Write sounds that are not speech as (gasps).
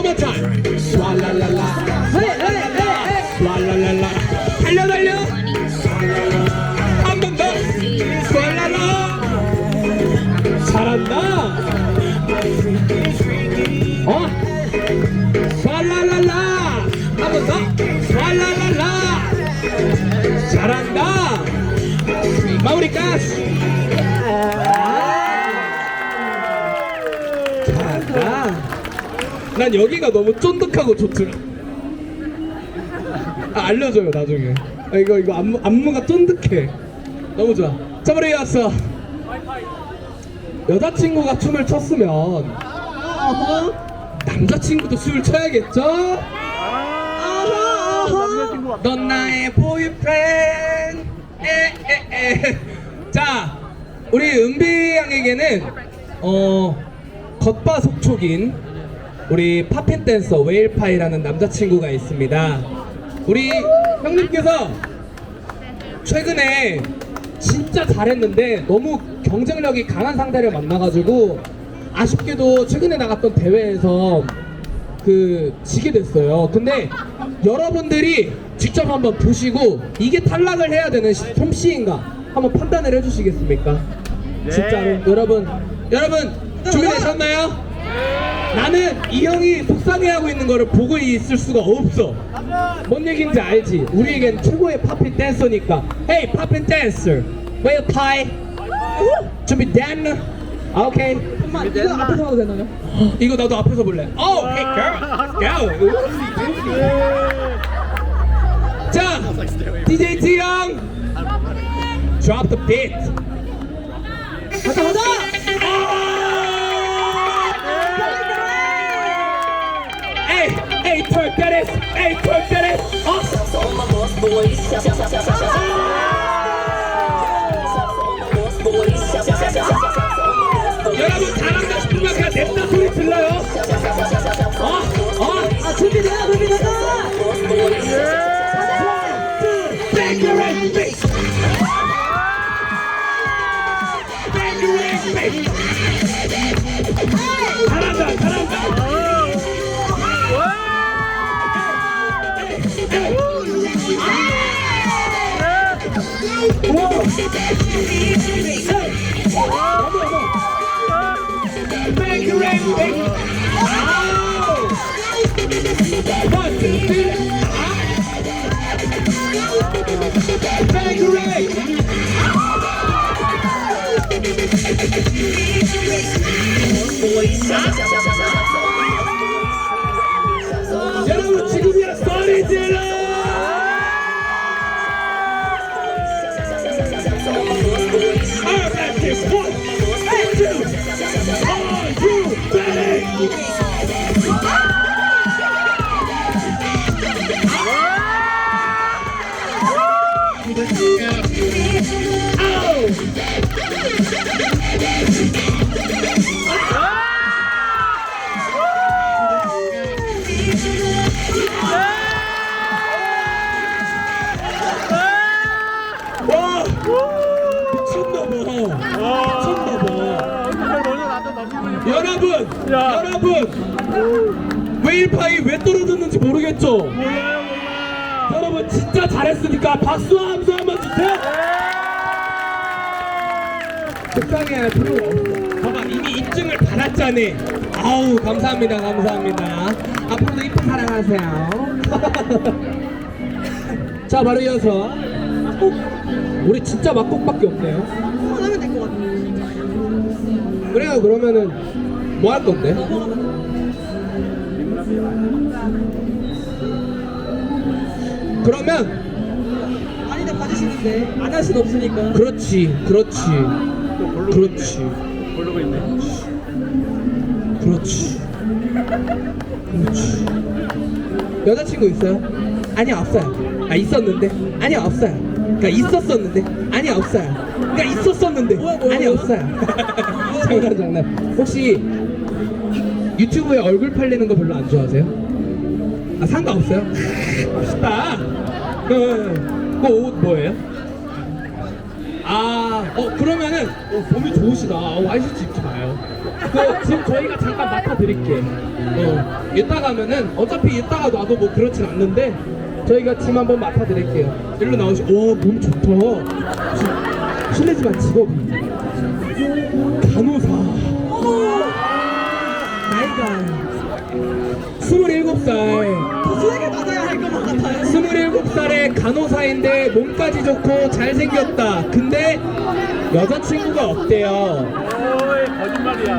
One more time. 스 난 여기가 너무 쫀득하고 좋더라. 아, 알려줘요 나중에. 아, 이거 이거 안무 안무가 쫀득해. 너무 좋아. 자 머리 왔어. 여자친구가 춤을 췄으면 어허 남자친구도 춤을 춰야겠죠? 어허 어허 넌 나의 보이프렌드. 에에에. 자, 우리 은비 양에게는 어 겉바 속촉인 우리 팝핀 댄서 웨일파이라는 남자친구가 있습니다. 우리 형님께서 최근에 진짜 잘했는데 너무 경쟁력이 강한 상대를 만나가지고 아쉽게도 최근에 나갔던 대회에서 그 지게 됐어요. 근데 여러분들이 직접 한번 보시고 이게 탈락을 해야 되는 시- 솜씨인가 한번 판단을 해주시겠습니까? 진짜로 여러분 여러분 준비되셨나요? 나는 이 형이 속상해하고 있는 거를 보고 있을 수가 없어. 뭔 얘기인지 알지? 우리에겐 최고의 팝핀 댄서니까. Hey, 팝핀 댄서, well pie. 준비 됐나? 아, 오케이. 잠깐만 이거 앞에서 하도 되나요? (gasps) 이거 나도 앞에서 볼래. Oh, hey girl, let's go. 자, DJ T 형, drop the beat. 가자 가자 잘한다, 잘한다. Bang your ass, bitch. 여러분! 여러분! 웨일파이 왜 떨어졌는지 모르겠죠? 여러분 진짜 잘했으니까 박수와 함수 한번 주세요! 속상해할 필요가 없어. 봐봐 이미 입증을 받았잖니. 아우 감사합니다 감사합니다. 앞으로도 이쁜 사랑하세요. (laughs) 자 바로 이어서 우리 진짜 막곡밖에 없네요. 한번 하면 될것 같아 그래요 그러면은 뭐 할 건데? 그러면 많이들 봐주시는데 안 할 순 없으니까. 그렇지 그렇지. 그렇지. 그렇지. 그렇지. 여자친구 있어요? 아니 없어요. 아 있었는데? 아니 없어요 그러니까 있었었는데? 아니 없어요 그러니까 있었었는데 뭐야, 뭐야, 아니 뭐야? 없어요 (laughs) 장난 장난 혹시 유튜브에 얼굴 팔리는 거 별로 안 좋아하세요? 아 상관없어요? 멋있다 그옷 뭐예요? 아, 어 그러면은 어, 몸이 좋으시다. 어, 와이셔츠 입지 마요. 그 지금 저희가 잠깐 맡아드릴게. 어, 이따 가면은 어차피 이따가 놔도 뭐 그렇진 않는데 저희가 팀 한번 맡아드릴게요. 일로 나오시. 오, 몸 좋다. 시- 실례지만 직업이 간호사. 나이가 27살. 도수에게 맞아야 할것 같아요. 27살의 간호사인데 몸까지 좋고 잘생겼다. 근데 여자친구가 없대요. 거짓말이야.